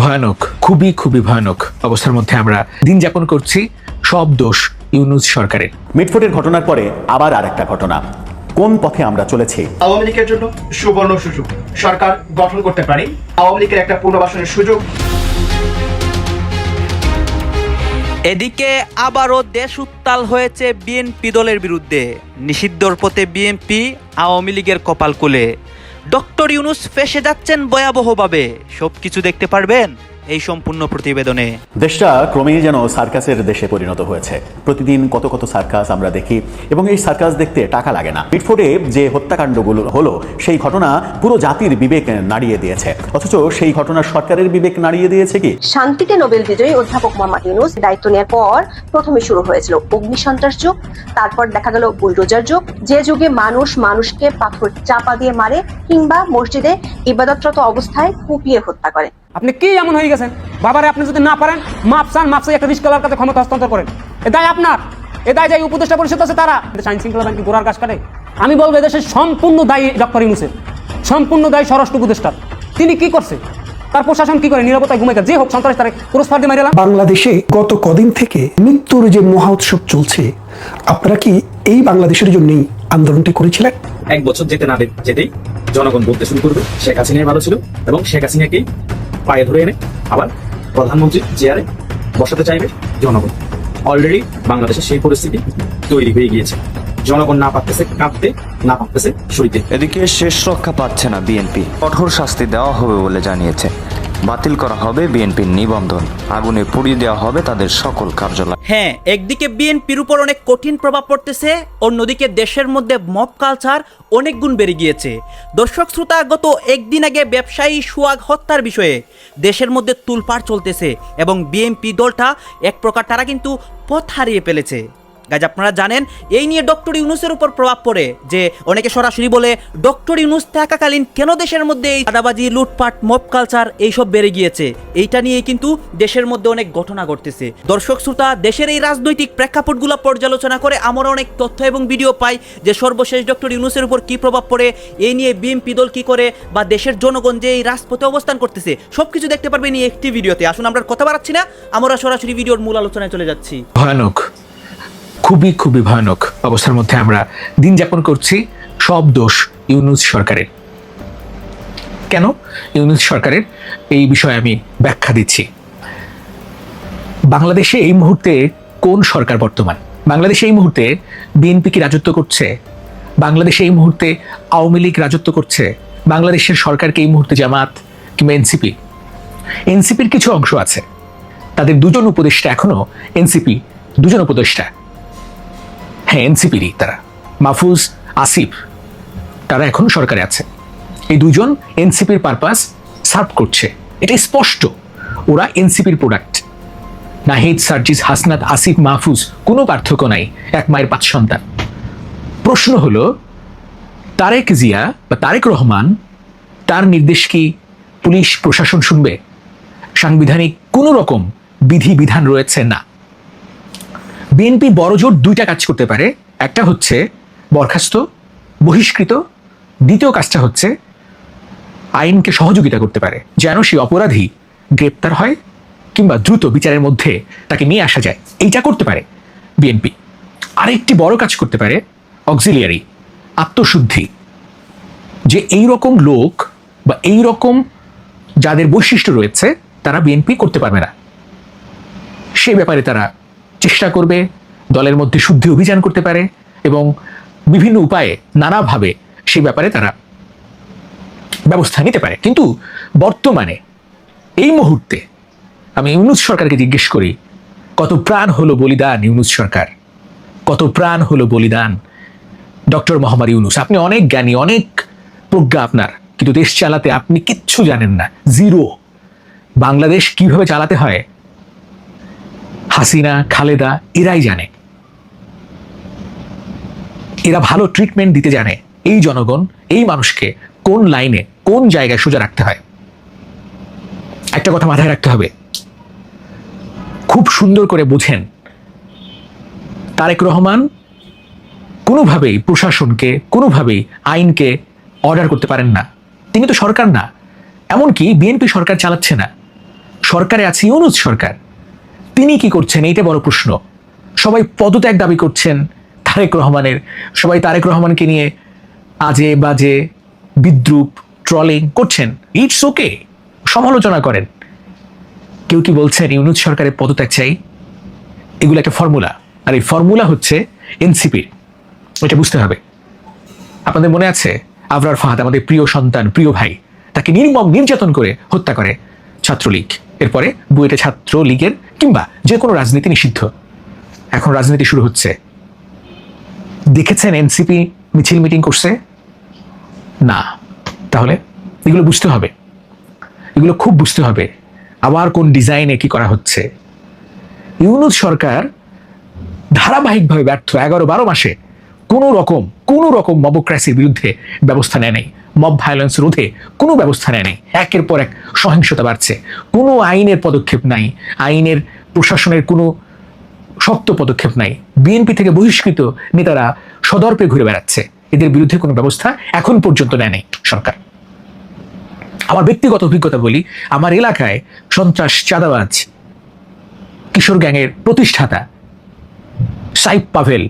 ভয়ানক খুবই খুবই ভয়ানক অবস্থার মধ্যে আমরা দিন যাপন করছি। সব দোষ ইউনুস সরকারের। মিটফোটের ঘটনার পরে আবার আরেকটা ঘটনা। কোন পথে আমরা চলেছি? আওয়ামী লীগের জন্য সুবর্ণ সুযোগ। সরকার গঠন করতে পারি। আওয়ামী লীগের একটা পুনর্বাসনের সুযোগ। এদিকে আবারও দেশ উত্তাল হয়েছে বিএনপি দলের বিরুদ্ধে। নিষিদ্ধর পথে বিএনপি আওয়ামী লীগের কপাল কুলে ডক্টর ইউনুস ফেসে যাচ্ছেন ভয়াবহভাবে। সবকিছু দেখতে পারবেন। এই সম্পূর্ণ প্রতিবেদনে। দেশটা ক্রমেই যেন সার্কাসের দেশে পরিণত হয়েছে। প্রতিদিন কত কত সার্কাস আমরা দেখি এবং এই সার্কাস দেখতে টাকা লাগে না। মিটফোটে যে হত্যাকাণ্ডগুলো হলো সেই ঘটনা পুরো জাতির বিবেক নাড়িয়ে দিয়েছে। অথচ সেই ঘটনা সরকারের বিবেক নাড়িয়ে দিয়েছে কি? শান্তিতে নোবেল বিজয়ী অধ্যাপক মোহাম্মদ ইউনুস দায়িত্ব নেওয়ার পর প্রথমে শুরু হয়েছিল অগ্নিসন্ত্রাস যুগ তারপর দেখা গেল বুলডোজার যুগ। যে যুগে মানুষ মানুষকে পাথর চাপা দিয়ে মারে কিংবা মসজিদে ইবাদতরত অবস্থায় কুপিয়ে হত্যা করে। আপনি কি এমন হয়ে গেছেন? বাবারে আপনি যদি না পারেন মাপ চান মাপ একটা রিস্কলার কাছে ক্ষমতা হস্তান্তর করেন। এ দায় আপনার। এ দায় যাই উপদেষ্টা পরিষদ আছে তারা। আইন শৃঙ্খলা ব্যাংকে গোড়ার কাজ কাটে। আমি বলব এদেশের সম্পূর্ণ দায়ী ডক্টর ইউনুসের। সম্পূর্ণ দায়ী স্বরাষ্ট্র উপদেষ্টার। তিনি কি করছে? তার প্রশাসন কি করে? নিরাপত্তায় ঘুমাইকা যে হোক সন্ত্রাস তারে পুরস্কার দিয়ে মারিলাম বাংলাদেশে গত কদিন থেকে মৃত্যুর যে মহা উৎসব চলছে আপনারা কি এই বাংলাদেশের জন্যই আন্দোলনটি করেছিলেন? এক বছর যেতে না যেতেই জনগণ বলতে শুরু করবে শেখ হাসিনাই ভালো ছিল এবং শেখ হাসিনাকেই পায়ে ধরে এনে আবার প্রধানমন্ত্রী চেয়ারে বসাতে চাইবে জনগণ। অলরেডি বাংলাদেশে সেই পরিস্থিতি তৈরি হয়ে গিয়েছে। জনগণ না পারতেছে, কাঁদতে না পারতেছে সইতে এদিকে শেষ রক্ষা পাচ্ছে না বিএনপি। কঠোর শাস্তি দেওয়া হবে বলে জানিয়েছে। বাতিল করা হবে বিএনপির নিবন্ধন। আগুনে পুড়িয়ে দেওয়া হবে তাদের সকল কার্যালয়। হ্যাঁ একদিকে বিএনপির উপর অনেক কঠিন প্রভাব পড়তেছে, অন্যদিকে দেশের মধ্যে মব কালচার অনেক গুণ বেড়ে গিয়েছে। দর্শক শ্রোতা, গত একদিন আগে ব্যবসায়ী সুয়াগ হত্যার বিষয়ে দেশের মধ্যে তুলপাড় চলতেছে এবং বিএনপি দলটা এক প্রকার তারা কিন্তু পথ হারিয়ে ফেলেছে। গাজ আপনারা জানেন, এই নিয়ে ডক্টর ইউনুসের উপর প্রভাব পড়ে যে অনেকে সরাসরি বলে, ডক্টর ইউনুস থাকাকালীন কেন দেশের মধ্যে এই আদাবাজি লুটপাট মব কালচার এইসব বেড়ে গিয়েছে? এইটা নিয়ে কিন্তু দেশের মধ্যে অনেক ঘটনা ঘটতেছে। দর্শক, শ্রোতা, দেশের এই রাজনৈতিক প্রেক্ষাপটগুলো পর্যালোচনা করে আমরা অনেক তথ্য এবং ভিডিও পাই যে সর্বশেষ ডক্টর ইউনুসের উপর কি প্রভাব পড়ে, এই নিয়ে বিএনপি দল কি করে বা দেশের জনগণ যে এই রাজপথে অবস্থান করতেছে, সবকিছু দেখতে পারবেন এই একটি ভিডিওতে। আসুন, আমরা কথা বাড়াচ্ছি না, আমরা সরাসরি ভিডিওর মূল আলোচনায় চলে যাচ্ছি। ভয়ানক। খুবই খুবই ভয়ানক অবস্থার মধ্যে আমরা দিন যাপন করছি সব দোষ ইউনুস সরকারের। কেন? ইউনুস সরকারের এই বিষয়ে আমি ব্যাখ্যা দিচ্ছি। বাংলাদেশে এই মুহূর্তে কোন সরকার বর্তমান? বাংলাদেশে এই মুহূর্তে বিএনপি কি রাজত্ব করছে? বাংলাদেশে এই মুহূর্তে আওয়ামী লীগ রাজত্ব করছে? বাংলাদেশের সরকারকে এই মুহূর্তে জামাত কিংবা এনসিপি? এনসিপির কিছু অংশ আছে। তাদের দুজন উপদেষ্টা এখনও, এনসিপি দুজন উপদেষ্টা। হ্যাঁ এনসিপিরই তারা। মাহফুজ, আসিফ, তারা এখন সরকারে আছে। এই দুজন এনসিপির পারপাস সার্ভ করছে। এটা স্পষ্ট। ওরা এনসিপির প্রোডাক্ট নাহিদ, সার্জিস, হাসনাত, আসিফ, মাহফুজ, কোনো পার্থক্য নাই। এক মায়ের পাঁচ সন্তান। প্রশ্ন হলো, তারেক জিয়া বা তারেক রহমান তার নির্দেশ কি পুলিশ, প্রশাসন শুনবে? সাংবিধানিক কোনো রকম বিধি বিধান রয়েছে না। বিএনপি বড়জোর দুইটা কাজ করতে পারে। একটা হচ্ছে বরখাস্ত, বহিষ্কৃত। দ্বিতীয় কাজটা হচ্ছে আইনকে সহযোগিতা করতে পারে, যেন সেই অপরাধী গ্রেপ্তার হয় কিংবা দ্রুত বিচারের মধ্যে তাকে নিয়ে আসা যায়। এইটা করতে পারে বিএনপি আরেকটি বড় কাজ করতে পারে অক্সিলিয়ারি, আত্মশুদ্ধি। যে এই রকম লোক বা এই রকম যাদের বৈশিষ্ট্য রয়েছে, তারা বিএনপি করতে পারবে না। সে ব্যাপারে তারা চেষ্টা করবে, দলের মধ্যে শুদ্ধি অভিযান করতে পারে এবং বিভিন্ন উপায়ে নানাভাবে সে ব্যাপারে তারা ব্যবস্থা নিতে পারে। কিন্তু বর্তমানে এই মুহূর্তে আমি ইউনুস সরকারকে জিজ্ঞেস করি, কত প্রাণ হলো বলিদান ইউনুস সরকার? কত প্রাণ হলো বলিদান ডক্টর মোহাম্মদ ইউনুস? আপনি অনেক জ্ঞানী, অনেক প্রজ্ঞা আপনার, কিন্তু দেশ চালাতে আপনি কিচ্ছু জানেন না। জিরো। বাংলাদেশ কীভাবে চালাতে হয়? হাসিনা, খালেদা, এরাই জানে। এরা ভালো ট্রিটমেন্ট দিতে জানে এই জনগণ, এই মানুষকে কোন লাইনে কোন জায়গায় সোজা রাখতে হয়। একটা কথা মাথায় রাখতে হবে। খুব সুন্দর করে বুঝেন তারেক রহমান কোনোভাবেই প্রশাসনকে, কোনোভাবেই আইনকে অর্ডার করতে পারেন না। তিনি তো সরকার না। এমনকি বিএনপি সরকার চালাচ্ছে না। সরকারে আছে ইউনুস সরকার। তিনি কি করছেন? এইটা বড় প্রশ্ন। সবাই পদত্যাগ দাবি করছেন তারেক রহমানের। সবাই তারেক রহমানকে নিয়ে আজে বাজে, বিদ্রুপ, ট্রলিং করছেন। ইটস ওকে সমালোচনা করেন। কেউ কি বলছেন, ইউনুস সরকারের পদত্যাগ চাই? এগুলো একটা ফর্মুলা আর এই ফর্মুলা হচ্ছে এনসিপির এটা বুঝতে হবে। আপনাদের মনে আছে, আবরার ফাহাদ আমাদের প্রিয় সন্তান, প্রিয় ভাই, তাকে নির্মম, নির্যাতন করে হত্যা করে ছাত্রলীগ। এরপরে বুয়েটে ছাত্র লীগের কিংবা যে কোনো রাজনীতি নিষিদ্ধ। এখন রাজনীতি শুরু হচ্ছে। দেখেছেন এনসিপি মিছিল মিটিং করছে? না। তাহলে এগুলো বুঝতে হবে। এগুলো খুব বুঝতে হবে। আবার কোন ডিজাইনে কি করা হচ্ছে? ইউনুস সরকার ধারাবাহিকভাবে ব্যর্থ। এগারো বারো মাসে কোনো রকম কোনো রকম মবক্রাসির বিরুদ্ধে ব্যবস্থা নেয় নাই। মব ভায়োলেন্স রোধে কোনো ব্যবস্থা নেয় নাই। একের পর এক সহিংসতা বাড়ছে। কোনো আইনের পদক্ষেপ নাই। আইনের প্রশাসনের কোনো শক্ত পদক্ষেপ নাই। বিএনপি থেকে বহিষ্কৃত নেতারা সদর্পে ঘুরে বেড়াচ্ছে। এদের বিরুদ্ধে কোনো ব্যবস্থা এখন পর্যন্ত নেয় নাই সরকার। আমার ব্যক্তিগত অভিজ্ঞতা বলি, আমার এলাকায় সন্ত্রাস, চাঁদাবাজ, কিশোর গ্যাংয়ের প্রতিষ্ঠাতা সাইব পাভেল,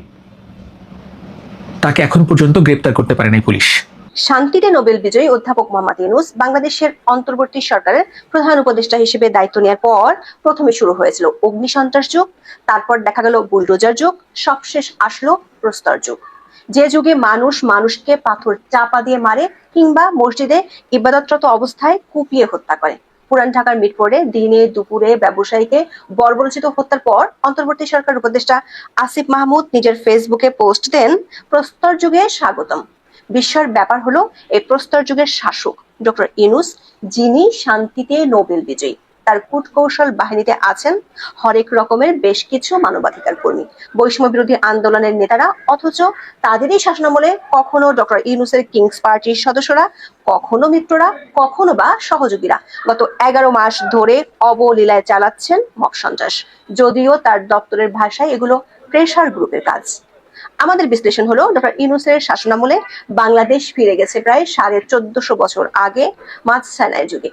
তাকে এখন পর্যন্ত গ্রেপ্তার করতে পারে নাই পুলিশ। শান্তিতে নোবেল বিজয়ী অধ্যাপক মোহাম্মদ ইউনুস বাংলাদেশের অন্তর্বর্তী সরকারের প্রধান উপদেষ্টা হিসেবে দায়িত্ব নেওয়ার পর প্রথমে শুরু হয়েছিল অগ্নি সন্ত্রাস যুগ, তারপর দেখা গেল বুলডোজার যুগ, সবশেষ আসলো প্রস্তর যুগ। যে যুগে মানুষ মানুষকে পাথর চাপা দিয়ে মারে কিংবা মসজিদে ইবাদতরত অবস্থায় কুপিয়ে হত্যা করে। পুরান ঢাকার মিটফোর্ডে দিনে দুপুরে ব্যবসায়ীকে বর্বরচিত হত্যার পর অন্তর্বর্তী সরকার উপদেষ্টা আসিফ মাহমুদ নিজের ফেসবুকে পোস্ট দেন, প্রস্তর যুগে স্বাগতম। বিস্ময়ের ব্যাপার হলো, এই প্রস্তর যুগের শাসক, ডক্টর ইনুস যিনি শান্তিতে নোবেল বিজয়ী, তার কূটকৌশল বাহিনীতে আছেন হরেক রকমের বেশ কিছু মানবাধিকার কর্মী। বৈষম্য বিরোধী আন্দোলনের নেতারা, অথচ তাদেরই শাসনামলে কখনো ডক্টর ইউনুসের কিংস পার্টির সদস্যরা, কখনো মিত্ররা, কখনো বা সহযোগীরা গত এগারো মাস ধরে অবলীলায় চালাচ্ছেন মক সন্ত্রাস। যদিও তার দপ্তরের ভাষায় এগুলো প্রেশার গ্রুপের কাজ। আমাদের বিশ্লেষণ হলো ডক্টর ইউনুসের শাসনামলে বাংলাদেশ ফিরে গেছে প্রায় সাড়ে চোদ্দশো বছর আগে মাঝ সেনায় যুগে।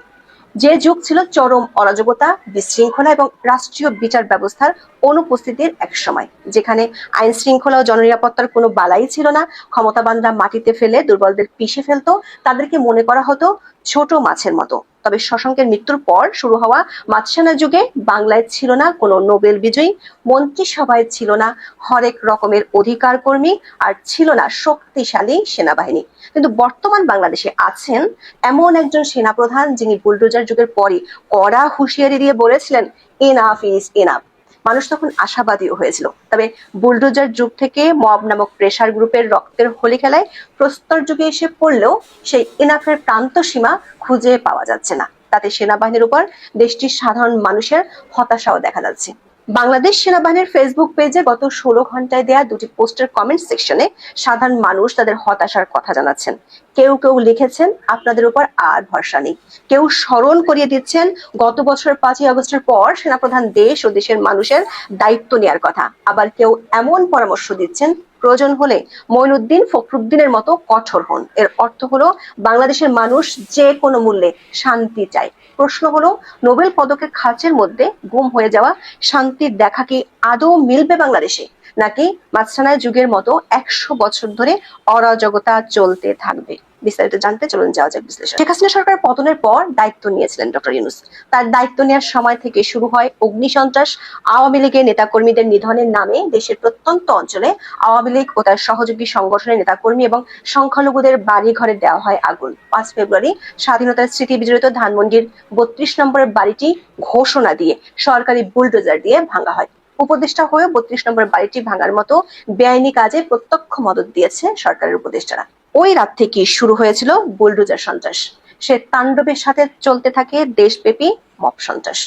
যে যুগ ছিল চরম অরাজকতা, বিশৃঙ্খলা এবং রাষ্ট্রীয় বিচার ব্যবস্থার অনুপস্থিতির এক সময়, যেখানে আইন শৃঙ্খলা ও জননিরাপত্তার কোনো বালাই ছিল না। ক্ষমতাবানরা মাটিতে ফেলে দুর্বলদের পিষে ফেলতো। তাদেরকে মনে করা হতো ছোট মাছের মতো। তবে শশাঙ্কের মৃত্যুর পর শুরু হওয়া মাতসানা যুগে বাংলায় ছিল না কোনো নোবেল বিজয়ী, মন্ত্রিসভায় ছিল না হরেক রকমের অধিকার কর্মী আর ছিল না শক্তিশালী সেনাবাহিনী। কিন্তু বর্তমান বাংলাদেশে আছেন এমন একজন সেনাপ্রধান যিনি বুলডোজার যুগের পরই কড়া হুঁশিয়ারি দিয়ে বলেছিলেন এনাফ ইজ এনাফ মানুষ তখন আশাবাদীও হয়েছিল। তবে বুলডোজার যুগ থেকে মব নামক প্রেশার গ্রুপের রক্তের হোলি খেলায় প্রস্তর যুগে এসে পড়লেও সেই ইনাফের প্রান্ত সীমা খুঁজে পাওয়া যাচ্ছে না। তাতে সেনাবাহিনীর উপর দেশটির সাধারণ মানুষের হতাশাও দেখা যাচ্ছে। বাংলাদেশ সেনাবাহিনীর ফেসবুক পেজে গত ষোলো ঘন্টায় দেয়া দুটি পোস্টের কমেন্ট সেকশনে সাধারণ মানুষ তাদের হতাশার কথা জানাচ্ছেন। কেউ কেউ লিখেছেন, আপনাদের উপর আর ভরসা নেই। কেউ স্মরণ করিয়ে দিচ্ছেন, গত বছর পাঁচই আগস্টের পর সেনাপ্রধান দেশ ও দেশের মানুষের দায়িত্ব নেয়ার কথা। আবার কেউ এমন পরামর্শ দিচ্ছেন প্রয়োজন হলে মইনুদ্দিন ফখরুদ্দিনের মতো কঠোর হন। এর অর্থ হলো, বাংলাদেশের মানুষ যে কোনো মূল্যে শান্তি চায়। প্রশ্ন হলো, নোবেল পদকের খাঁচের মধ্যে গুম হয়ে যাওয়া শান্তির দেখা কি আদৌ মিলবে বাংলাদেশে? নাকি মাছরানায় যুগের মতো একশো বছর ধরে অরাজকতা চলতে থাকবে? বিস্তারিত জানতে চলুন যাওয়া যাক বিশ্লেষণ। শেখ হাসিনা সরকার পতনের পর দায়িত্ব নিয়েছিলেন ডক্টর ইউনুস। তার দায়িত্ব নেওয়ার সময় থেকে শুরু হয় অগ্নি সন্ত্রাস আওয়ামী লীগের নেতাকর্মীদের নিধনের নামে দেশের প্রত্যন্ত অঞ্চলে আওয়ামী লীগ ও তার সহযোগী সংগঠনের নেতাকর্মী এবং সংখ্যালঘুদের বাড়ি ঘরে দেওয়া হয় আগুন। পাঁচ ফেব্রুয়ারি স্বাধীনতার স্মৃতি বিজড়িত ধানমন্ডির বত্রিশ নম্বরের বাড়িটি ঘোষণা দিয়ে সরকারি বুলডোজার দিয়ে ভাঙা হয়। উপদেষ্টা হয়ে বত্রিশ নম্বর বাড়িটি ভাঙার মতো বেআইনি কাজে প্রত্যক্ষ মদত দিয়েছে সরকারের উপদেষ্টারা। ওই রাত থেকে শুরু হয়েছিল বুলডোজার সন্ত্রাস। সে তাণ্ডবের সাথে চলতে থাকে দেশব্যাপী মব সন্ত্রাস।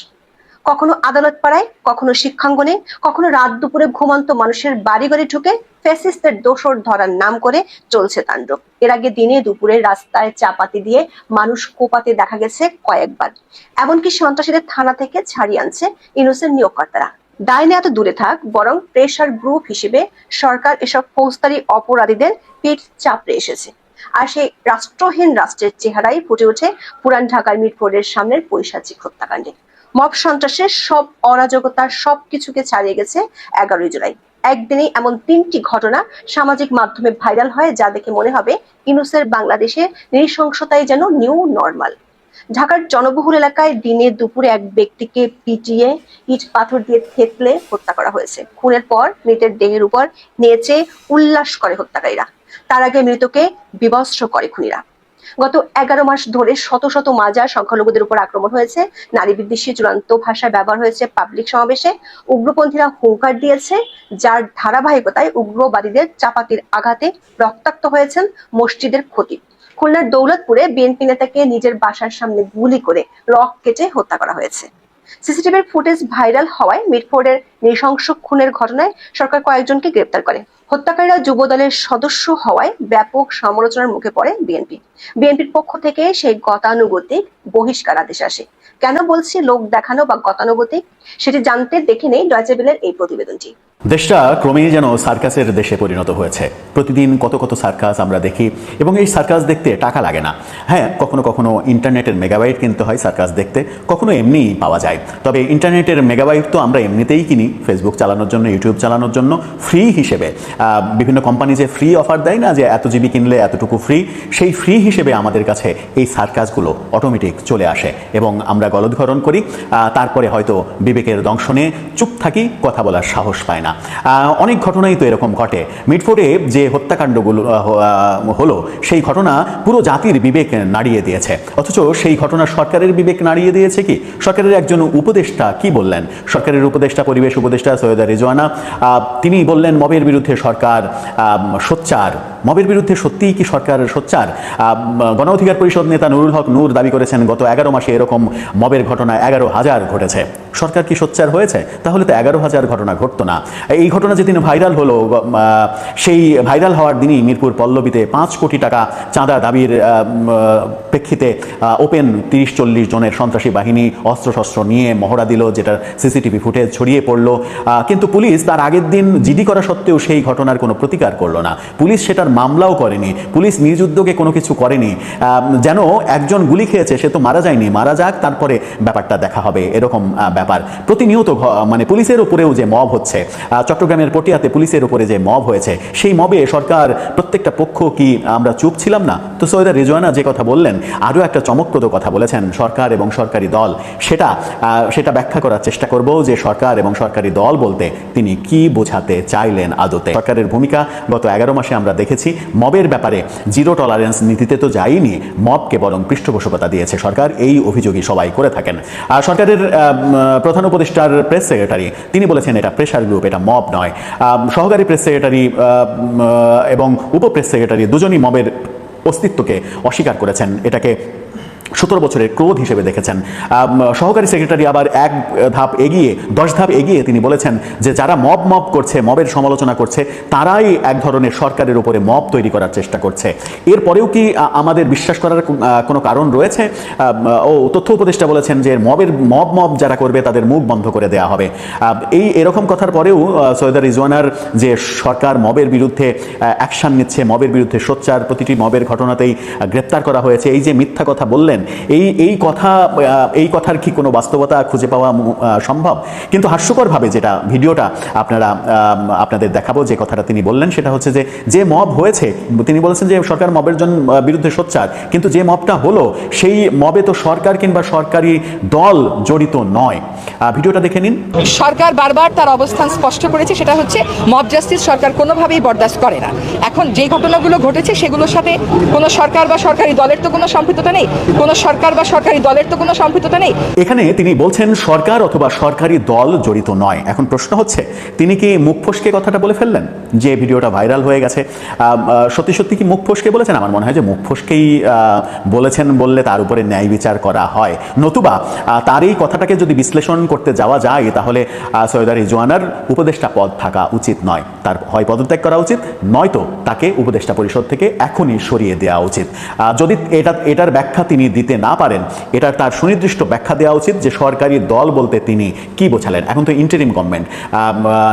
কখনো আদালত পাড়ায়, কখনো শিক্ষাঙ্গনে, কখনো রাত দুপুরে ঘুমন্ত মানুষের বাড়ি বাড়ি ঢুকে ফ্যাসিস্টের দোসর ধরার নাম করে চলছে তাণ্ডব। এর আগে দিনে দুপুরে রাস্তায় চাপাতি দিয়ে মানুষ কোপাতে দেখা গেছে কয়েকবার। এমনকি সন্ত্রাসীদের থানা থেকে ছাড়িয়ে আনছে ইনোসেন্ট নিয়োগকর্তারা। দায় নেওয়া তো দূরে থাক, বরং প্রেশার গ্রুপ হিসেবে সরকার এসব ফৌজদারি অপরাধীদের পিঠ চাপড়ে এসেছে। আর সেই রাষ্ট্রহীন রাষ্ট্রের চেহারাই ফুটে ওঠে পুরান ঢাকার মিরপুরের সামনের পৈশাচিক হত্যাকাণ্ডে। মব সন্ত্রাসের সব অরাজকতার সবকিছুকে ছাড়িয়ে গেছে এগারোই জুলাই। একদিনে এমন তিনটি ঘটনা সামাজিক মাধ্যমে ভাইরাল হয়, যা দেখে মনে হবে ইনুসের বাংলাদেশে নৃশংসতাই যেন নিউ নর্মাল। ঢাকার জনবহুল এলাকায় দিনে দুপুরে এক ব্যক্তিকে পিটিয়ে ইট পাথর দিয়ে থেতলে হত্যা করা হয়েছে। খুনের পর মৃতের দেহের উপর নেচে উল্লাস করে হত্যাকারীরা। তার আগে মৃতকে বিবস্ত্র করে খুনিরা। গত এগারো মাস ধরে শত শত মাজার সংখ্যালঘুদের উপর আক্রমণ হয়েছে। নারী বিদ্বেষী চূড়ান্ত ভাষায় ব্যবহার হয়েছে পাবলিক সমাবেশে। উগ্রপন্থীরা হুঙ্কার দিয়েছে, যার ধারাবাহিকতায় উগ্রবাদীদের চাপাতির আঘাতে রক্তাক্ত হয়েছেন মসজিদের ক্ষতি খুলনার দৌলতপুরে বিএনপি নেতাকে নিজের বাসার সামনে গুলি করে রক কেটে হত্যা করা হয়েছে। সিসিটিভির ফুটেজ ভাইরাল হওয়ায় মিটফোর্ডের নৃশংস খুনের ঘটনায় সরকার কয়েকজনকে গ্রেপ্তার করে। হত্যাকারীরা যুব দলের সদস্য হওয়ায় ব্যাপক সমালোচনার মুখে পড়ে বিএনপি। বিএনপির পক্ষ থেকে সেই গতানুগতিক বহিষ্কার আদেশ আসে। কেন বলছি লোক দেখানো বা গতানুগতিক? সেটি জানতে দেখে নেই ডয়চেবেলের এই প্রতিবেদনটি। দেশটা ক্রমেই যেন সার্কাসের দেশে পরিণত হয়েছে। প্রতিদিন কত কত সার্কাস আমরা দেখি এবং এই সার্কাস দেখতে টাকা লাগে না। হ্যাঁ কখনো কখনো ইন্টারনেটের মেগাবাইট কিনতে হয় সার্কাস দেখতে, কখনো এমনিই পাওয়া যায়। তবে ইন্টারনেটের মেগাবাইট তো আমরা এমনিতেই কিনি ফেসবুক চালানোর জন্য ইউটিউব চালানোর জন্য ফ্রি হিসেবে। বিভিন্ন কোম্পানি যে ফ্রি অফার দেয় না যে এত জিবি কিনলে এতটুকু ফ্রি সেই ফ্রি হিসেবে আমাদের কাছে এই সার্কাসগুলো অটোমেটিক চলে আসে এবং আমরা গলদঘরণ করি। তারপরে হয়তো বিবেকের দংশনে চুপ থাকি, কথা বলার সাহস পায় না। আহ, অনেক ঘটনাই তো এরকম ঘটে। মিটফোর্ডে যে হত্যাকাণ্ডগুলো হলো সেই ঘটনা পুরো জাতির বিবেক নাড়িয়ে দিয়েছে। অথচ সেই ঘটনা সরকারের বিবেক নাড়িয়ে দিয়েছে কি? সরকারের একজন উপদেষ্টা কি বললেন? সরকারের উপদেষ্টা পরিবেশ উপদেষ্টা সৈয়দা রিজওয়ানা তিনি বললেন মবের বিরুদ্ধে সরকার সোচ্চার। মবের বিরুদ্ধে সত্যিই কি সরকার সোচ্চার? গণ অধিকার পরিষদ নেতা নুরুল হক নূর দাবি করেছেন গত এগারো মাসে এরকম মবের ঘটনা এগারো হাজার ঘটেছে। সরকার কি সোচ্চার হয়েছে? তাহলে তো এগারো হাজার ঘটনা ঘটতো না। এই ঘটনা যেদিন ভাইরাল হলো সেই ভাইরাল হওয়ার দিনই মিরপুর পল্লবীতে পাঁচ কোটি টাকা চাঁদা দাবির প্রেক্ষিতে ওপেন তিরিশ চল্লিশ জনের সন্ত্রাসী বাহিনী অস্ত্রশস্ত্র নিয়ে মহড়া দিল যেটা সিসিটিভি ফুটেজ ছড়িয়ে পড়ল। কিন্তু পুলিশ তার আগের দিন জিডি করা সত্ত্বেও সেই ঘটনার কোনো প্রতিকার করল না। পুলিশ সেটার মামলাও করেনি। পুলিশ নিজ উদ্যোগে কোনো কিছু করেনি। যেন একজন গুলি খেয়েছে সে তো মারা যায়নি। মারা যাক তারপরে ব্যাপারটা দেখা হবে। এরকম আহ, ব্যাপার। প্রতিনিয়ত মানে পুলিশের উপরেও যে মব হচ্ছে চট্টগ্রামের পটিয়াতে পুলিশের উপরে যে মব হয়েছে, সেই মবে সরকার প্রত্যেকটা পক্ষ কি আমরা চুপ ছিলাম না? তো সৈয়দা রেজওয়ানা যে কথা বললেন, আরও একটা চমকপ্রদ কথা বলেছেন সরকার এবং সরকারি দল। সেটা সেটা ব্যাখ্যা করার চেষ্টা করব যে সরকার এবং সরকারি দল বলতে তিনি কি বোঝাতে চাইলেন আদতে। সরকারের ভূমিকা গত এগারো মাসে আমরা দেখেছি, মবের ব্যাপারে জিরো টলারেন্স নীতিতে তো যায়নি মবকে বরং পৃষ্ঠপোষকতা দিয়েছে সরকার, এই অভিযোগই সবাই করে থাকেন। আর সরকারের প্রধান উপদেষ্টার প্রেস সেক্রেটারি তিনি বলেছেন এটা প্রেশার গ্রুপ এটা মব নয়। সহকারী প্রেস সেক্রেটারি এবং উপপ্রেস সেক্রেটারি দুজনই মবের অস্তিত্বকে অস্বীকার করেছেন। এটাকে সতেরো বছরের ক্রোধ হিসেবে দেখেছেন। সহকারী সেক্রেটারি আবার এক ধাপ এগিয়ে, দশ ধাপ এগিয়ে তিনি বলেছেন যে, যারা মব মব করছে, মবের সমালোচনা করছে, তারাই এক ধরনের সরকারের উপরে মব তৈরি করার চেষ্টা করছে। এরপরেও কি আমাদের বিশ্বাস করার কোনো কারণ রয়েছে? ও তথ্য উপদেষ্টা বলেছেন যে, মবের মব মব যারা করবে, তাদের মুখ বন্ধ করে দেওয়া হবে। এই এরকম কথার পরেও সৈয়দা রিজওয়ানার যে সরকার মবের বিরুদ্ধে অ্যাকশন নিচ্ছে, মবের বিরুদ্ধে সোচ্চার, প্রতিটি মবের ঘটনাতেই গ্রেপ্তার করা হয়েছে। এই যে মিথ্যা কথা বললেন এই এই কথা এই কথার কি কোনো বাস্তবতা খুঁজে পাওয়া সম্ভব? কিন্তু হাস্যকরভাবে যেটা ভিডিওটা আপনারা আপনাদের দেখাবো, যে কথাটা তিনি বললেন, সেটা হচ্ছে যে যে মব হয়েছে, তিনি বলেছেন যে সরকার মবের জন্য বিরুদ্ধে সোচ্চার, কিন্তু যে মবটা হলো, সেই মবে তো সরকার কিংবা সরকারি দল জড়িত নয়। ভিডিওটা দেখে নিন। সরকার বারবার তার অবস্থান স্পষ্ট করেছে, সেটা হচ্ছে মব জাস্টিস সরকার কোনোভাবেই বরদাস্ত করে না। এখন যে ঘটনাগুলো ঘটেছে, সেগুলোর সাথে কোনো সরকার বা সরকারি দলের তো কোনো সম্পৃক্ততা নেই। কোনো সরকার বা সরকারি দলের তো কোনো সম্পৃক্ততা নেই। এখানে তিনি বলছেন সরকার অথবা সরকারি দল জড়িত নয়। এখন প্রশ্ন হচ্ছে, তিনি কি মুখ ফসকে কথাটা বলে ফেললেন? যে ভিডিওটা ভাইরাল হয়ে গেছে সত্যি সত্যি কি মুখ ফসকে বলেছেন? আমার মনে হয় যে মুখ ফসকেই বলেছেন বললে তার উপরে ন্যায় বিচার করা হয়। নতুবা তার এই কথাটাকে যদি বিশ্লেষণ করতে যাওয়া যায়, তাহলে সৈয়দা রিজওয়ানার উপদেষ্টা পদ থাকা উচিত নয়। তার হয় পদত্যাগ করা উচিত, নয়তো তাকে উপদেষ্টা পরিষদ থেকে এখনই সরিয়ে দেওয়া উচিত। যদি এটা, এটার ব্যাখ্যা তিনি দিতে না পারেন এটা তার সুনির্দিষ্ট ব্যাখ্যা দেওয়া উচিত যে সরকারি দল বলতে তিনি কি বোঝালেন। এখন তো ইন্টারিম গভর্নমেন্ট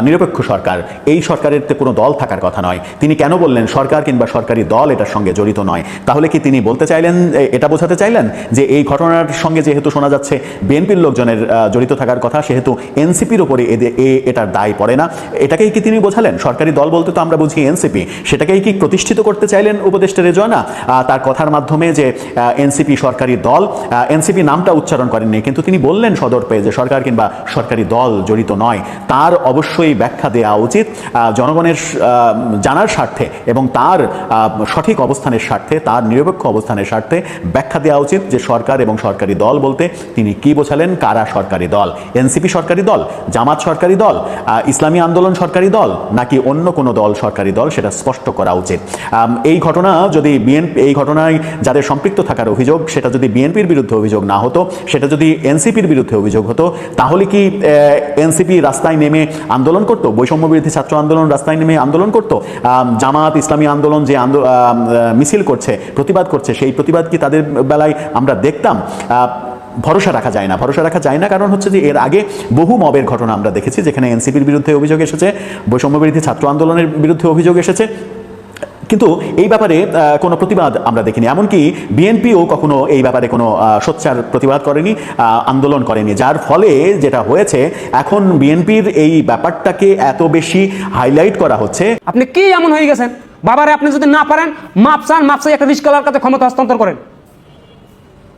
নিরপেক্ষ সরকার এই সরকারের কোনো দল থাকার কথা নয়। তিনি কেন বললেন সরকার কিংবা সরকারি দল এটার সঙ্গে জড়িত নয়? তাহলে কি তিনি বলতে চাইলেন এটা বোঝাতে চাইলেন যে এই ঘটনার সঙ্গে যেহেতু শোনা যাচ্ছে বিএনপির লোকজনের জড়িত থাকার কথা সেহেতু এনসিপির উপরে এদে- এ এটার দায় পড়ে না। এটাকেই কি তিনি বোঝালেন? সরকারি দল বলতে তো আমরা বুঝি এনসিপি। সেটাকেই কি প্রতিষ্ঠিত করতে চাইলেন উপদেষ্টা রেজওয়ানা? আহ, তার কথার মাধ্যমে যে এনসিপি সরকারি দল এনসিপি নামটা উচ্চারণ করেননি, কিন্তু তিনি বললেন সদর পেয়ে যে সরকার কিংবা সরকারি দল জড়িত নয়। তার অবশ্যই ব্যাখ্যা দেওয়া উচিত জনগণের জানার স্বার্থে এবং তার সঠিক অবস্থানের স্বার্থে, তার নিরপেক্ষ অবস্থানের স্বার্থে ব্যাখ্যা দেওয়া উচিত যে সরকার এবং সরকারি দল বলতে তিনি কি বোঝালেন, কারা সরকারি দল? এনসিপি সরকারি দল, জামাত সরকারি দল ইসলামী আন্দোলন সরকারি দল, নাকি অন্য কোনো দল সরকারি দল? সেটা স্পষ্ট করা উচিত। এই ঘটনা যদি বিএনপি, এই ঘটনায় যাদের সম্পৃক্ত থাকার অভিযোগ, সেটা যদি বিএনপির বিরুদ্ধে অভিযোগ না হতো, সেটা যদি এনসিপির বিরুদ্ধে অভিযোগ হতো, তাহলে কি এনসিপি রাস্তায় নেমে আন্দোলন করতো? বৈষম্য বিরোধী ছাত্র আন্দোলন রাস্তায় নেমে আন্দোলন করতো? জামাত ইসলামী আন্দোলন যে মিছিল করছে, প্রতিবাদ করছে, সেই প্রতিবাদ কি তাদের বেলায় আমরা দেখতাম? ভরসা রাখা যায় না। ভরসা রাখা যায় না কারণ হচ্ছে যে এর আগে বহু মবের ঘটনা আমরা দেখেছি, যেখানে এনসিপির বিরুদ্ধে অভিযোগ এসেছে, বৈষম্য বিরোধী ছাত্র আন্দোলনের বিরুদ্ধে অভিযোগ এসেছে। কিন্তু এই ব্যাপারে কোনো প্রতিবাদ আমরা দেখিনি। এমনকি বিএনপিও কখনো এই ব্যাপারে কোনো সোচ্চার প্রতিবাদ করেনি আন্দোলন করেনি। যার ফলে যেটা হয়েছে, এখন বিএনপির এই ব্যাপারটাকে এত বেশি হাইলাইট করা হচ্ছে। আপনি কি এমন হয়ে গেছেন? বাবারে, আপনি যদি না পারেন, মাপ চান, মাপ চাই একটা রিস্কালার কাছে ক্ষমতা হস্তান্তর করেন।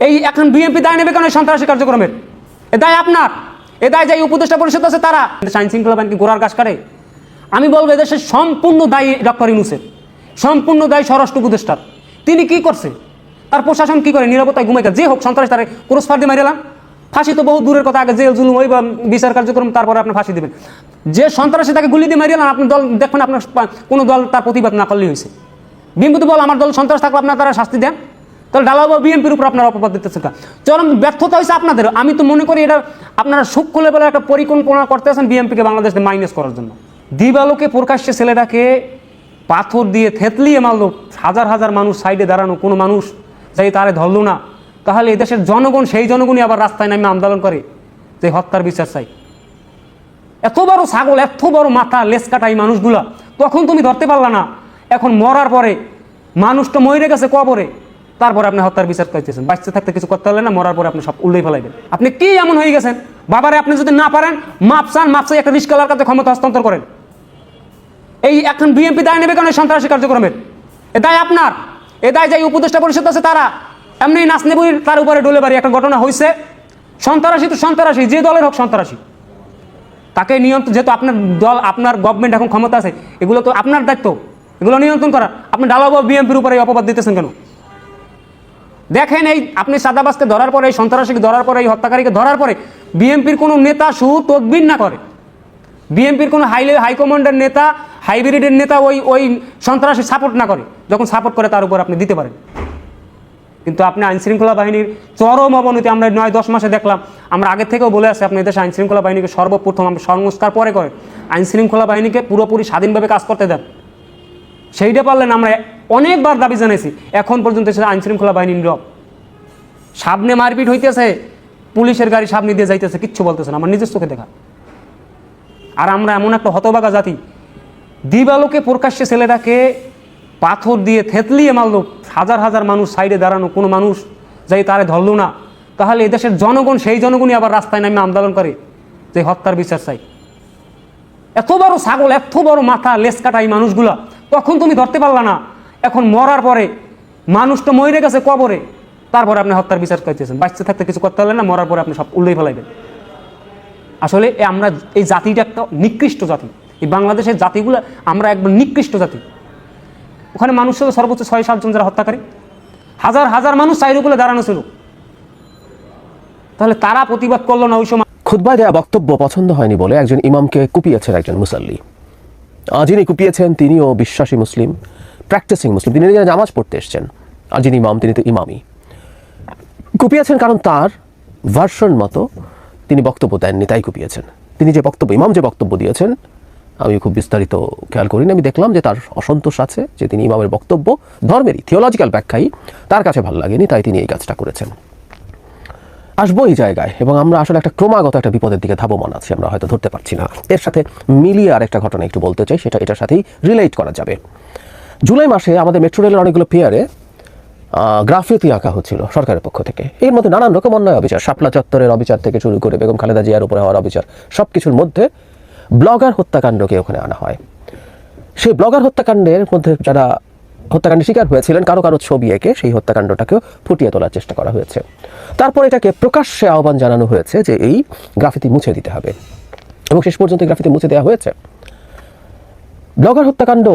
এই এখন বিএনপি দায় নেবে কেন সন্ত্রাসী কার্যক্রমের? এ দায় আপনার। এ দায় যে উপদেষ্টা পরিষদ আছে তারা। আইন শৃঙ্খলা ব্যাংকে গোড়ার কাজ করে আমি বলব এদেশের সম্পূর্ণ দায়ী ডক্টর ইনুসের সম্পূর্ণ দায়ী স্বরাষ্ট্র উপদেষ্টার। তিনি কি করছে? তার প্রশাসন কি করে? নিরাপত্তায় ঘুমাই যে হোক, সন্ত্রাস তারে ক্রোসফার দিয়ে মারিলাম ফাঁসি তো বহু দূরের কথা, আগে জেল, জুলুম ওই বিচার কার্যক্রম, তারপরে আপনি ফাঁসি দেবেন। যে সন্ত্রাসী তাকে গুলি দিয়ে মারিলাম আপনি দল দেখবেন আপনার কোনো দল তার প্রতিবাদ না করলেই হয়েছে বিএনপি তো বল, আমার দল সন্ত্রাস থাকলে আপনার তারা শাস্তি দেন। তাহলে ডালাও বা বিএনপির উপর আপনারা অপবাদ দিতেছেন? চরম ব্যর্থতা হয়েছে আপনাদের। আমি তো মনে করি এটা আপনারা সূক্ষ্ম লেভেলে একটা পরিকল্পনা করতে আছেন বিএনপিকে বাংলাদেশ মাইনাস করার জন্য। দিবালোকে প্রকাশ্যে ছেলেটাকে পাথর দিয়ে থেতলিয়ে মারলো, হাজার হাজার মানুষ সাইডে দাঁড়ানো, কোনো মানুষ যাই তারে ধরলো না। তাহলে এদেশের জনগণ, সেই জনগণই আবার রাস্তায় নামে আন্দোলন করে যে হত্যার বিচার চাই। এত বড় ছাগল, এত বড় মাথা লেস কাটা এই মানুষগুলা, তখন তুমি ধরতে পারলা না। এখন মরার পরে মানুষটা মরে গেছে কবরে, তারপরে আপনি হত্যার বিচার করতেছেন বাঁচতে থাকতে কিছু করতে পারলেন না, মরার পরে আপনি সব উল্লেই ফেলাইবেন। আপনি কি এমন হয়ে গেছেন? বাবারে, আপনি যদি না পারেন, মাপ চান, মাপ চাই একটা রিস্কালার কাছে ক্ষমতা হস্তান্তর করেন। এই এখন বিএনপি দায় নেবে কেন সন্ত্রাসী কার্যক্রমের? এ দায় আপনার। এ দায় যে উপদেষ্টা পরিষদ আছে তারা। এমনি নাচ নেবই তার উপরে ডলে বাড়ি একটা ঘটনা হয়েছে সন্ত্রাসী তো সন্ত্রাসী, যে দলের হোক সন্ত্রাসী। তাকে নিয়ন্ত্রণ যেহেতু আপনার দল, আপনার গভর্নমেন্ট এখন ক্ষমতা আছে, এগুলো তো আপনার দায়িত্ব। এগুলো নিয়ন্ত্রণ করা। আপনি ডালাবো বিএনপির উপরে অপবাদ দিতেছেন কেন? দেখেন এই আপনি সাদাবাসকে ধরার পরে, এই সন্ত্রাসীকে ধরার পরে, এই হত্যাকারীকে ধরার পরে বিএনপির কোনো নেতা সু তদবির না করে। বিএনপির কোনো হাই হাইকমান্ডের নেতা হাইব্রিডের নেতা ওই ওই সন্ত্রাসী সাপোর্ট না করে, যখন সাপোর্ট করে তার উপর আপনি দিতে পারেন। কিন্তু আপনি আইন শৃঙ্খলা বাহিনীর চরম অবনতি, আমরা নয়, দশ মাসে দেখলাম, আমরা আগে থেকেও বলে আসছি আপনি দেশে আইন শৃঙ্খলা বাহিনীকে সর্বপ্রথম আমরা সংস্কার পরে করে আইন শৃঙ্খলা বাহিনীকে পুরোপুরি স্বাধীনভাবে কাজ করতে দেন। সেইটা পারলেন আমরা অনেকবার দাবি জানাইছি, এখন পর্যন্ত সেটা আইন শৃঙ্খলা বাহিনী নীরব সামনে মারপিট হইতেছে, পুলিশের গাড়ি সামনে দিয়ে যাইতেছে, কিচ্ছু বলতেছে না, আমার নিজের চোখে দেখা। আর আমরা এমন একটা হতবাগা জাতি দিবালোকে প্রকাশ্যে ছেলেটাকে পাথর দিয়ে থেতলিয়ে মারলো, হাজার হাজার মানুষ সাইডে দাঁড়ানো, কোনো মানুষ যাই তারে ধরলো না। তাহলে এদেশের জনগণ, সেই জনগণই আবার রাস্তায় নামে আন্দোলন করে যে হত্যার বিচার চাই। এত বড় ছাগল, এত বড় মাথা লেস কাটা এই মানুষগুলা, তখন তুমি ধরতে পারলা না। এখন মরার পরে মানুষ তো মরে গেছে কবরে, তারপরে আপনি হত্যার বিচার করতেছেন। বাঁচতে থাকতে কিছু করতে পারলেন না, মরার পরে আপনি সব উল্লেই ফেলাইবেন। আসলে আমরা, এই জাতিটা একটা নিকৃষ্ট জাতি। এই বাংলাদেশের জাতিগুলো আমরা একবার নিকৃষ্ট জাতি। ওখানে মানুষ ছিল সর্বোচ্চ ছয় সাতজন যারা হত্যাকারী। হাজার হাজার মানুষ চাইরগুলো দাঁড়ানো ছিল। তাহলে তারা প্রতিবাদ করল না ওই সময়? খুতবায় দেওয়া বক্তব্য পছন্দ হয়নি বলে একজন ইমামকে কুপিয়েছেন একজন মুসাল্লি। যিনি কুপিয়েছেন, তিনিও বিশ্বাসী মুসলিম প্র্যাকটিসিং মুসলিম। তিনি নামাজ পড়তে এসছেন। আর যিনি ইমাম, তিনি তো ইমামই। কুপিয়েছেন কারণ তার ভার্সন মতো তিনি বক্তব্য দেননি, তাই কুপিয়েছেন। তিনি যে বক্তব্য, ইমাম যে বক্তব্য দিয়েছেন আমি খুব বিস্তারিত খেয়াল করিনি। আমি দেখলাম যে তার অসন্তোষ আছে, যে তিনি ইমামের বক্তব্য, ধর্মেরই থিওলজিক্যাল ব্যাখ্যাই তার কাছে ভালো লাগেনি, তাই তিনি এই কাজটা করেছেন। আসব এই জায়গায়, এবং আমরা আসলে একটা ক্রমাগত একটা বিপদের দিকে ধাবমান আছি, আমরা হয়তো ধরতে পারছি না। এর সাথে মিলিয়ে আর একটা ঘটনা একটু বলতে চাই, সেটা এটার সাথেই রিলেট করা যাবে। জুলাই মাসে আমাদের মেট্রো রেলের অনেকগুলো পেয়ারে গ্রাফিতি আঁকা হচ্ছিল সরকারের পক্ষ থেকে। এর মধ্যে নানান রকম অন্যায় অবিচার, শাপলা চত্বরের অবিচার থেকে শুরু করে বেগম খালেদা জিয়ার উপরে হওয়ার অবিচার সব কিছুর মধ্যে ব্লগার হত্যাকাণ্ডকে ওখানে আনা হয়। সেই ব্লগার হত্যাকাণ্ডের মধ্যে যারা হত্যাকাণ্ডের শিকার হয়েছিলেন, কারও কারও ছবি এঁকে সেই হত্যাকাণ্ডটাকেও ফুটিয়ে তোলার চেষ্টা করা হয়েছে। তারপর এটাকে প্রকাশ্যে আহ্বান জানানো হয়েছে যে এই গ্রাফিতি মুছে দিতে হবে। এবং শেষ পর্যন্ত গ্রাফিতি মুছে দেওয়া হয়েছে। ব্লগার হত্যাকাণ্ড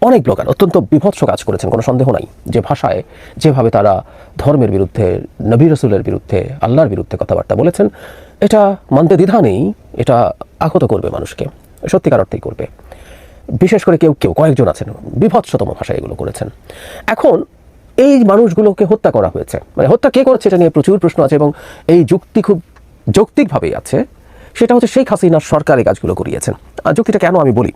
অনেক ব্লগার, অত্যন্ত বিভৎস কাজ করেছেন, কোনো সন্দেহ নাই। যে ভাষায় যেভাবে তারা ধর্মের বিরুদ্ধে, নবী রসুলের বিরুদ্ধে, আল্লাহর বিরুদ্ধে কথাবার্তা বলেছেন এটা মানতে দ্বিধা নেই, এটা আহত করবে মানুষকে, সত্যিকার অর্থেই করবে। বিশেষ করে কেউ কেউ, কয়েকজন আছেন, বিভৎসতম ভাষায় এগুলো করেছেন। এখন এই মানুষগুলোকে হত্যা করা হয়েছে। মানে হত্যা কে করছে এটা নিয়ে প্রচুর প্রশ্ন আছে এবং এই যুক্তি খুব যৌক্তিকভাবেই আছে। সেটা হচ্ছে শেখ হাসিনার সরকার কাজগুলো করিয়েছেন। আর যুক্তিটা কেন আমি বলি?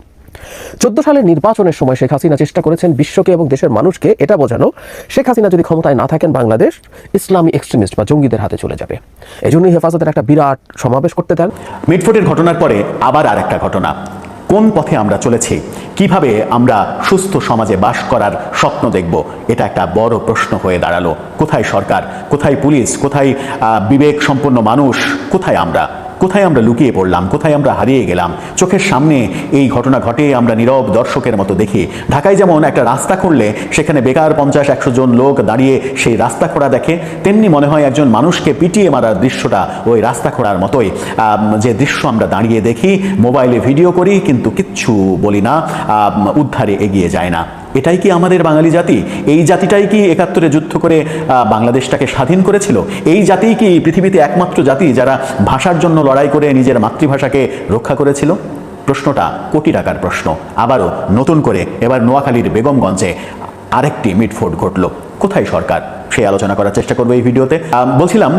চোদ্দ সালের নির্বাচনের সময় শেখ হাসিনা চেষ্টা করেছেন বিশ্বকে এবং দেশের মানুষকে এটা বোঝানো। শেখ হাসিনা যদি ক্ষমতায় না থাকেন বাংলাদেশ, ইসলামী এক্সট্রিমিস্ট বা জঙ্গিদের হাতে চলে যাবে। এজন্যই হেফাজতের একটা বিরাট সমাবেশ করতে দেন। মিটফোটের ঘটনার পরে আবার আরেকটা ঘটনা। কোন পথে আমরা চলেছি? কীভাবে আমরা সুস্থ সমাজে বাস করার স্বপ্ন দেখব? এটা একটা বড় প্রশ্ন হয়ে দাঁড়াল। কোথায় সরকার? কোথায় পুলিশ? কোথায় বিবেক সম্পন্ন মানুষ? কোথায় আমরা? কোথায় আমরা লুকিয়ে পড়লাম? কোথায় আমরা হারিয়ে গেলাম? চোখের সামনে এই ঘটনা ঘটে আমরা নীরব দর্শকের মতো দেখি। ঢাকায় যেমন একটা রাস্তা খুঁড়লে সেখানে বেকার পঞ্চাশ একশো জন লোক দাঁড়িয়ে সেই রাস্তা খোঁড়া দেখে, তেমনি মনে হয় একজন মানুষকে পিটিয়ে মারার দৃশ্যটা ওই রাস্তা খোঁড়ার মতোই। যে দৃশ্য আমরা দাঁড়িয়ে দেখি, মোবাইলে ভিডিও করি কিন্তু কিচ্ছু বলি না উদ্ধারে এগিয়ে যায় না। এটাই কি আমাদের বাঙালি জাতি? এই জাতিটাই কি একাত্তরে যুদ্ধ করে বাংলাদেশটাকে স্বাধীন করেছিল? এই জাতিই কি পৃথিবীতে একমাত্র জাতি যারা ভাষার জন্য লড়াই করে নিজের মাতৃভাষাকে রক্ষা করেছিল? প্রশ্নটা কোটি টাকার প্রশ্ন। আবারও নতুন করে এবার নোয়াখালীর বেগমগঞ্জে আরেকটি মিটফোট ঘটল। কোথায় সরকার? সেই আলোচনা করার চেষ্টা করব এই ভিডিওতে। বলছিলাম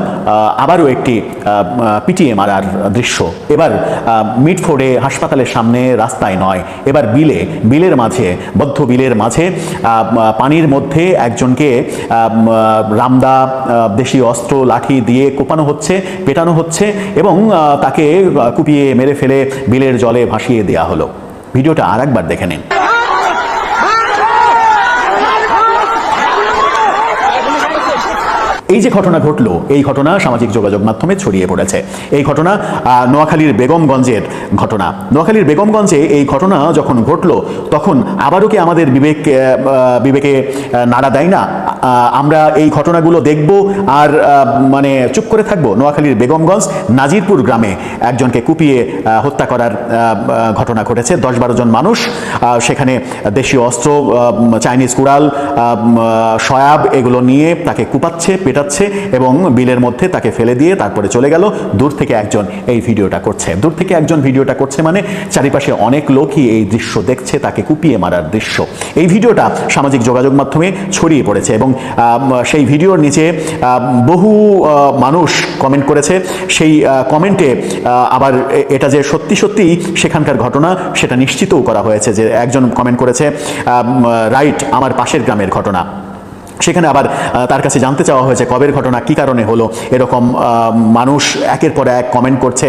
আবারও একটি পিটিএ মারার দৃশ্য। এবার মিটফোর্ডে হাসপাতালের সামনে রাস্তায় নয়। এবার বিলে, বিলের মাঝে, বদ্ধ বিলের মাঝে পানির মধ্যে একজনকে রামদা দেশীয় অস্ত্র, লাঠি দিয়ে কোপানো হচ্ছে, পেটানো হচ্ছে এবং তাকে কুপিয়ে মেরে ফেলে বিলের জলে ভাসিয়ে দেওয়া হলো। ভিডিওটা আর একবার দেখে নিন। এই যে ঘটনা ঘটলো, এই ঘটনা সামাজিক যোগাযোগ মাধ্যমে ছড়িয়ে পড়েছে। এই ঘটনা নোয়াখালীর বেগমগঞ্জের ঘটনা। নোয়াখালীর বেগমগঞ্জে এই ঘটনা যখন ঘটলো, তখন আবারও কি আমাদের বিবেক বিবেকে নাড়া দেয় না? আমরা এই ঘটনাগুলো দেখব আর মানে চুপ করে থাকব? নোয়াখালীর বেগমগঞ্জ, নাজিরপুর গ্রামে একজনকে কুপিয়ে হত্যা করার ঘটনা ঘটেছে। দশ বারো জন মানুষ সেখানে দেশীয় অস্ত্র চাইনিজ কুড়াল সয়াব, এগুলো নিয়ে তাকে কুপাচ্ছে পেটাচ্ছে এবং বিলের মধ্যে তাকে ফেলে দিয়ে তারপরে চলে গেল। দূর থেকে একজন এই ভিডিওটা করছে। দূর থেকে একজন ভিডিওটা করছে মানে চারিপাশে অনেক লোকই এই দৃশ্য দেখছে, তাকে কুপিয়ে মারার দৃশ্য। এই ভিডিওটা সামাজিক যোগাযোগ মাধ্যমে ছড়িয়ে পড়েছে এবং সেই ভিডিওর নিচে বহু মানুষ কমেন্ট করেছে। সেই কমেন্টে আবার এটা যে সত্যি সত্যি সেখানকার ঘটনা সেটা নিশ্চিতও করা হয়েছে যে একজন কমেন্ট করেছে রাইট, আমার পাশের গ্রামের ঘটনা। সেখানে আবার তার কাছে জানতে চাওয়া হয়েছে কবের ঘটনা, কি কারণে হলো, এরকম মানুষ একের পর এক কমেন্ট করছে,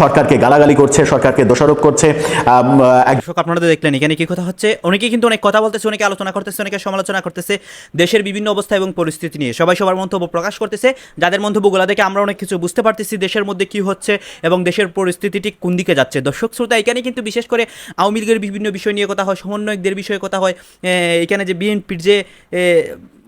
সরকারকে গালাগালি করছে, সরকারকে দোষারোপ করছে আপনারা দেখলেন, এখানে কি কথা হচ্ছে? অনেকে কিন্তু অনেক কথা বলতেছে, অনেকে আলোচনা করতেছে, অনেকে সমালোচনা করতেছে, দেশের বিভিন্ন অবস্থা এবং পরিস্থিতি নিয়ে। সবাই সবার মন্তব্য প্রকাশ করতেছে, যাদের মন্তব্যগুলো দেখে আমরা অনেক কিছু বুঝতে পারতেছি, দেশের মধ্যে কি হচ্ছে এবং দেশের পরিস্থিতি ঠিক কোন দিকে যাচ্ছে। দর্শক, শ্রোতা এখানে কিন্তু বিশেষ করে আওয়ামী লীগের বিভিন্ন বিষয় নিয়ে কথা হয়, সমন্বয়কদের বিষয়ে কথা হয় এখানে যে বিএনপির যে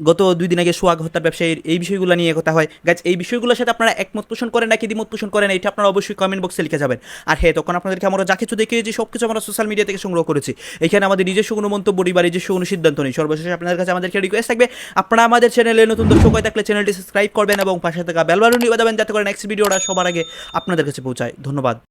গত দুই দিন আগে সোয়াগ হত্যার ব্যবসায়ীর এই বিষয়গুলো নিয়ে কথা হয়। গাছ এই বিষয়গুলোর সাথে আপনারা একমত পোষণ করেন নাকি দ্বিমত পোষণ করেন, এটা আপনারা অবশ্যই কমেন্ট বক্সে লিখে যাবেন। আর হ্যাঁ তখন আপনাদেরকে আমরা যা কিছু দেখিয়েছি সব কিছু আমরা সোশ্যাল মিডিয়া থেকে সংগ্রহ করেছি। এখানে আমাদের নিজস্ব কোনো মন্তব্য বা নিজস্ব কোনো সিদ্ধান্ত নেই। সর্বশেষে আপনাদের কাছে আমাদেরকে রিকোয়েস্ট থাকবে, আপনারা আমাদের চ্যানেলে নতুন দর্শক হয়ে থাকলে চ্যানেলটি সাবস্ক্রাইব করবেন এবং পাশে থাকা বেল বাটনটি বাজাবেন, যাতে করে নেক্সট ভিডিওটা সবার আগে আপনাদের কাছে পৌঁছায়। ধন্যবাদ।